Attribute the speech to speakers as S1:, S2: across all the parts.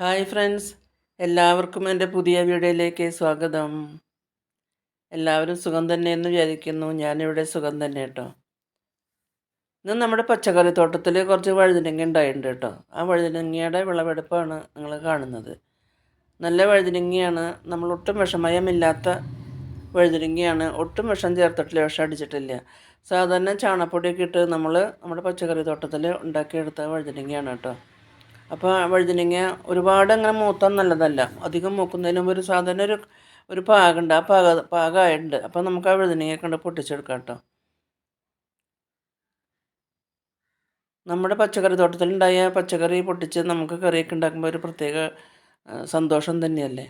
S1: Hi friends. എല്ലാവർക്കും എന്റെ പുതിയ വീഡിയോയിലേക്ക് സ്വാഗതം. എല്ലാവരും സുഖം തന്നെ തന്നെയെന്ന് വിചാരിക്കുന്നു. ഞാനിവിടെ സുഖം തന്നെ കേട്ടോ. ഇന്ന് നമ്മുടെ പച്ചക്കറി തോട്ടത്തിൽ കുറച്ച് വഴുതിനങ്ങ ഉണ്ടായിട്ടുണ്ട് കേട്ടോ. ആ വഴുതിനങ്ങയുടെ വിളവെടുപ്പാണ് നിങ്ങൾ കാണുന്നത്. നല്ല വഴുതിനങ്ങയാണ്. നമ്മൾ ഒട്ടും വിഷമയമില്ലാത്ത വഴുതിനങ്ങയാണ്. ഒട്ടും വിഷം ചേർത്തിട്ടില്ല വിഷം അടിച്ചിട്ടില്ല. സാധാരണ ചാണപ്പൊടിയൊക്കെ ഇട്ട് നമ്മൾ നമ്മുടെ പച്ചക്കറി തോട്ടത്തിൽ ഉണ്ടാക്കിയെടുത്ത വഴുതിനങ്ങയാണ് കേട്ടോ. അപ്പോൾ വഴുതനങ്ങ ഒരുപാട് അങ്ങനെ മൂത്താൻ നല്ലതല്ല. അധികം മൂക്കുന്നതിനും ഒരു സാധാരണ ഒരു ഒരു പാകമുണ്ട് ആ പാക പാകമായിട്ടുണ്ട് അപ്പോൾ നമുക്ക് ആ വഴുതനങ്ങ കണ്ട് പൊട്ടിച്ചെടുക്കാം കേട്ടോ. നമ്മുടെ പച്ചക്കറി തോട്ടത്തിലുണ്ടായ പച്ചക്കറി പൊട്ടിച്ച് നമുക്ക് കറിയൊക്കെ ഉണ്ടാക്കുമ്പോൾ ഒരു പ്രത്യേക സന്തോഷം തന്നെയല്ലേ?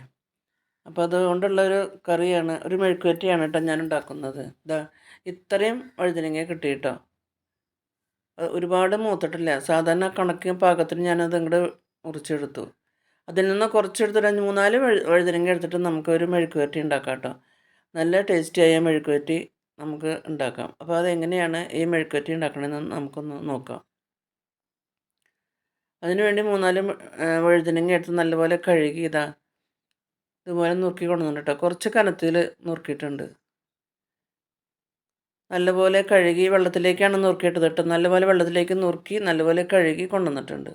S1: അപ്പോൾ അതുകൊണ്ടുള്ള ഒരു കറിയാണ് ഒരു മെഴുക്കുവറ്റിയാണ് കേട്ടോ ഞാൻ ഉണ്ടാക്കുന്നത്. ഇതാ ഇത്രയും വഴുതനങ്ങ കിട്ടി കേട്ടോ ഒരുപാട് മൂത്തിട്ടില്ല. സാധാരണ കണക്കിന് പാകത്തിന് ഞാനത് ഇങ്ങോട്ട് മുറിച്ചെടുത്തു. അതിൽ നിന്ന് കുറച്ചെടുത്തൊരു അഞ്ച് മൂന്നാൽ വഴുതനങ്ങ എടുത്തിട്ട് നമുക്കൊരു മെഴുക്കുവരട്ടി ഉണ്ടാക്കാം കേട്ടോ. നല്ല ടേസ്റ്റിയായ മെഴുക്കുവരട്ടി നമുക്ക് ഉണ്ടാക്കാം. അപ്പോൾ അതെങ്ങനെയാണ് ഈ മെഴുക്കുവരട്ടി ഉണ്ടാക്കണമെന്ന് നമുക്കൊന്ന് നോക്കാം. അതിനുവേണ്ടി മൂന്നാൽ വഴുതനങ്ങ എടുത്ത് നല്ലപോലെ കഴുകി ഇതാ ഇതുപോലെ നുറുക്കി കൊണ്ടുവന്നിട്ടോ കുറച്ച് കനത്തിൽ നുറുക്കിയിട്ടുണ്ട്. നല്ലപോലെ കഴുകി വെള്ളത്തിലേക്കാണ് നുറുക്കിയിട്ടത് കേട്ടോ. നല്ലപോലെ വെള്ളത്തിലേക്ക് നുറുക്കി നല്ലപോലെ കഴുകി കൊണ്ടുവന്നിട്ടുണ്ട്.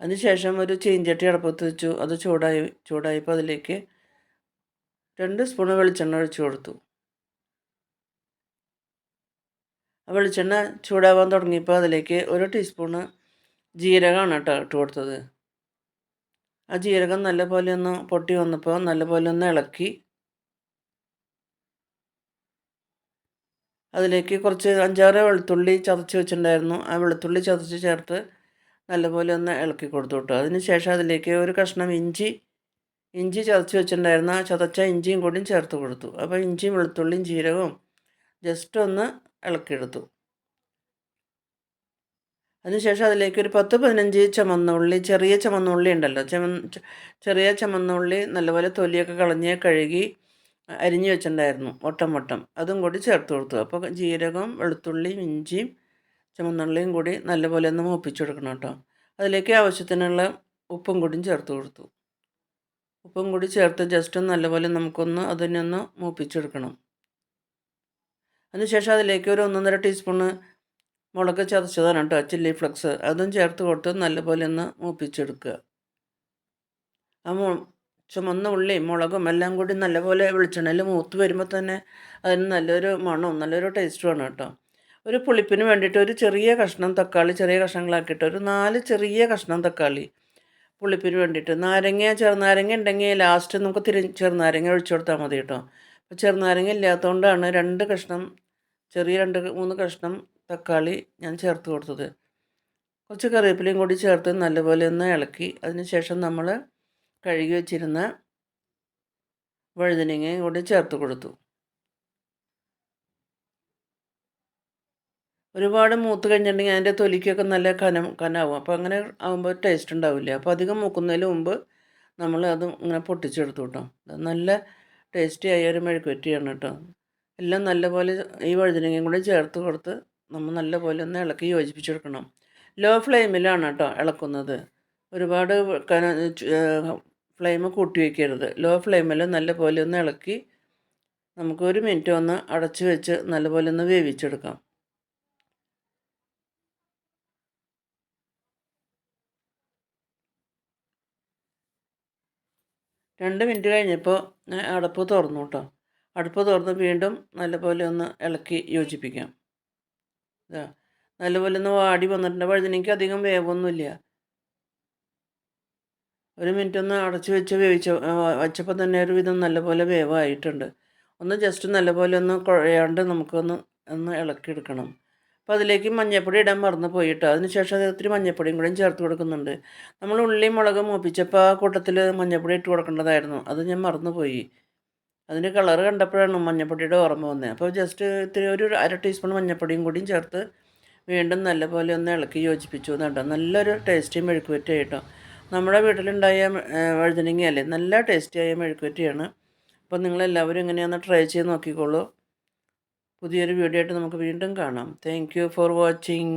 S1: അതിനുശേഷം ഒരു ചീഞ്ചട്ടി അടുപ്പത്ത് വെച്ചു. അത് ചൂടായി ചൂടായപ്പോൾ അതിലേക്ക് രണ്ട് സ്പൂൺ വെളിച്ചെണ്ണ ഒഴിച്ചു കൊടുത്തു. ആ വെളിച്ചെണ്ണ ചൂടാവാൻ തുടങ്ങിയപ്പോൾ അതിലേക്ക് ഒരു ടീസ്പൂണ് ജീരകമാണ് കേട്ടോ ഇട്ട് കൊടുത്തത്. ആ ജീരകം നല്ലപോലെ ഒന്ന് പൊട്ടി വന്നപ്പോൾ നല്ലപോലെ ഒന്ന് ഇളക്കി അതിലേക്ക് കുറച്ച് അഞ്ചാറ് വെളുത്തുള്ളി ചതച്ച് വെച്ചിട്ടുണ്ടായിരുന്നു. ആ വെളുത്തുള്ളി ചതച്ച് ചേർത്ത് നല്ലപോലെ ഒന്ന് ഇളക്കി കൊടുത്തു കേട്ടോ അതിന് ശേഷം അതിലേക്ക് ഒരു കഷ്ണം ഇഞ്ചി ഇഞ്ചി ചതച്ച് വെച്ചിട്ടുണ്ടായിരുന്നു. ആ ചതച്ച ഇഞ്ചിയും കൂടി ചേർത്ത് കൊടുത്തു. അപ്പോൾ ഇഞ്ചിയും വെളുത്തുള്ളിയും ജീരകവും ജസ്റ്റ് ഒന്ന് ഇളക്കിയെടുത്തു അതിനുശേഷം അതിലേക്ക് ഒരു പത്ത് പതിനഞ്ച് ചുമന്ന ഉള്ളി ചെറിയ ചുമന്ന ഉള്ളി ഉണ്ടല്ലോ. ചെമ ചെറിയ ചുമന്ന ഉള്ളി നല്ലപോലെ തൊലിയൊക്കെ കളഞ്ഞ് കഴുകി അരിഞ്ഞു വെച്ചിട്ടുണ്ടായിരുന്നു ഒട്ടം വട്ടം അതും കൂടി ചേർത്ത് കൊടുത്തു. അപ്പോൾ ജീരകം വെളുത്തുള്ളിയും ഇഞ്ചിയും ചുമന്നുള്ളിയും കൂടി നല്ലപോലെ ഒന്ന് മൂപ്പിച്ചു കൊടുക്കണം കേട്ടോ. അതിലേക്ക് ആവശ്യത്തിനുള്ള ഉപ്പും കൂടിയും ചേർത്ത് കൊടുത്തു. ഉപ്പും കൂടി ചേർത്ത് ജസ്റ്റ് നല്ലപോലെ നമുക്കൊന്ന് അതിനൊന്ന് മൂപ്പിച്ചെടുക്കണം അതിനുശേഷം അതിലേക്ക് ഒരു ഒന്നൊന്നര ടീസ്പൂണ് മുളക് ചതച്ചതാണ് കേട്ടോ ചില്ലി ഫ്ലക്സ്. അതും ചേർത്ത് കൊടുത്ത് നല്ലപോലെ ഒന്ന് മൂപ്പിച്ചെടുക്കുക. ആ ചുമന്ന ഉള്ളിയും മുളകും എല്ലാം കൂടി നല്ലപോലെ വെളിച്ചെണ്ണയിൽ മൂത്ത് വരുമ്പോൾ തന്നെ അതിന് നല്ലൊരു മണവും നല്ലൊരു ടേസ്റ്റുമാണ് കേട്ടോ. ഒരു പുളിപ്പിന് വേണ്ടിയിട്ട് ഒരു ചെറിയ കഷ്ണം തക്കാളി ചെറിയ കഷ്ണങ്ങളാക്കിയിട്ട് ഒരു നാല് ചെറിയ കഷ്ണം തക്കാളി പുളിപ്പിന് വേണ്ടിയിട്ട്. നാരങ്ങ ചെറുനാരങ്ങ ഉണ്ടെങ്കിൽ ലാസ്റ്റ് നമുക്ക് തിരി ചെറുനാരങ്ങ ഒഴിച്ചു കൊടുത്താൽ മതി കേട്ടോ. അപ്പോൾ ചെറുനാരങ്ങ ഇല്ലാത്തതുകൊണ്ടാണ് രണ്ട് കഷ്ണം ചെറിയ രണ്ട് മൂന്ന് കഷ്ണം തക്കാളി ഞാൻ ചേർത്ത് കൊടുത്തത്. കുറച്ച് കറിവേപ്പിലയും കൂടി ചേർത്ത് നല്ലപോലെ ഒന്ന് ഇളക്കി അതിന് ശേഷം നമ്മൾ കഴുകി വെച്ചിരുന്ന വഴുതനങ്ങയും കൂടി ചേർത്ത് കൊടുത്തു. ഒരുപാട് മൂത്ത് കഴിഞ്ഞിട്ടുണ്ടെങ്കിൽ അതിന്റെ തൊലിക്കൊക്കെ നല്ല കനം കനാവും. അപ്പോൾ അങ്ങനെ ആകുമ്പോൾ ടേസ്റ്റ് ഉണ്ടാവില്ല? അപ്പോൾ അധികം മൂക്കുന്നതിന് മുമ്പ് നമ്മൾ അത് ഇങ്ങനെ പൊട്ടിച്ചെടുത്തു കേട്ടോ. നല്ല ടേസ്റ്റി ആയ ഒരു മെഴുക്കുവറ്റിയാണ് കേട്ടോ. എല്ലാം നല്ലപോലെ ഈ വഴുതനങ്ങയും കൂടി ചേർത്ത് കൊടുത്ത് നമ്മൾ നല്ലപോലെ ഒന്ന് ഇളക്കി യോജിപ്പിച്ചെടുക്കണം. ലോ ഫ്ലെയിമിലാണ് കേട്ടോ ഇളക്കുന്നത്. ഒരുപാട് കന ഫ്ലെയിം കൂട്ടി വയ്ക്കരുത് ലോ ഫ്ലെയിമിൽ നല്ലപോലെ ഒന്ന് ഇളക്കി നമുക്ക് ഒരു മിനിറ്റ് ഒന്ന് അടച്ചു വെച്ച് നല്ലപോലെ ഒന്ന് വേവിച്ചെടുക്കാം. രണ്ട് മിനിറ്റ് കഴിഞ്ഞപ്പോൾ ഞാൻ അടപ്പ് തുറന്നു കേട്ടോ. അടുപ്പ് തുറന്ന് വീണ്ടും നല്ലപോലെ ഒന്ന് ഇളക്കി യോജിപ്പിക്കാം. നല്ലപോലെ ഒന്ന് വാടി വന്നിട്ടുണ്ട്. വഴുതനയ്ക്ക് അധികം വേവൊന്നുമില്ല. ഒരു മിനിറ്റ് ഒന്ന് അടച്ചു വെച്ച് വേവിച്ച വച്ചപ്പോൾ തന്നെ ഒരു വിധം നല്ലപോലെ വേവായിട്ടുണ്ട്. ഒന്ന് ജസ്റ്റ് നല്ലപോലെ ഒന്ന് കുഴയാണ്ട് നമുക്കൊന്ന് ഒന്ന് ഇളക്കിയെടുക്കണം. അപ്പോൾ അതിലേക്ക് മഞ്ഞൾപ്പൊടി ഇടാൻ മറന്നു പോയിട്ടോ അതിനുശേഷം ഒത്തിരി മഞ്ഞൾപ്പൊടിയും കൂടെ ചേർത്ത് കൊടുക്കുന്നുണ്ട്. നമ്മൾ ഉള്ളി മുളക് മൂപ്പിച്ചപ്പോൾ ആ കൂട്ടത്തിൽ മഞ്ഞൾപ്പൊടി ഇട്ട് കൊടുക്കേണ്ടതായിരുന്നു. അത് ഞാൻ മറന്നുപോയി അതിന്റെ കളർ കണ്ടപ്പോഴാണ് മഞ്ഞൾപ്പൊടിയുടെ ഓർമ്മ വന്നത് അപ്പോൾ ജസ്റ്റ് ഇത്തിരി ഒരു അര ടീസ്പൂൺ മഞ്ഞൾപ്പൊടിയും കൂടിയും ചേർത്ത് വീണ്ടും നല്ലപോലെ ഒന്ന് ഇളക്കി യോജിപ്പിച്ചു എന്നുണ്ടോ നല്ലൊരു ടേസ്റ്റിയും മെഴുക്കുവറ്റായിട്ടോ നമ്മുടെ വീട്ടിലുണ്ടായ വഴുതനങ്ങയല്ലേ? നല്ല ടേസ്റ്റിയായ മെഴുക്കുവറ്റിയാണ് അപ്പോൾ നിങ്ങളെല്ലാവരും ഇങ്ങനെയൊന്ന് ട്രൈ ചെയ്ത് നോക്കിക്കോളൂ. പുതിയൊരു വീഡിയോ ആയിട്ട് നമുക്ക് വീണ്ടും കാണാം. Thank for watching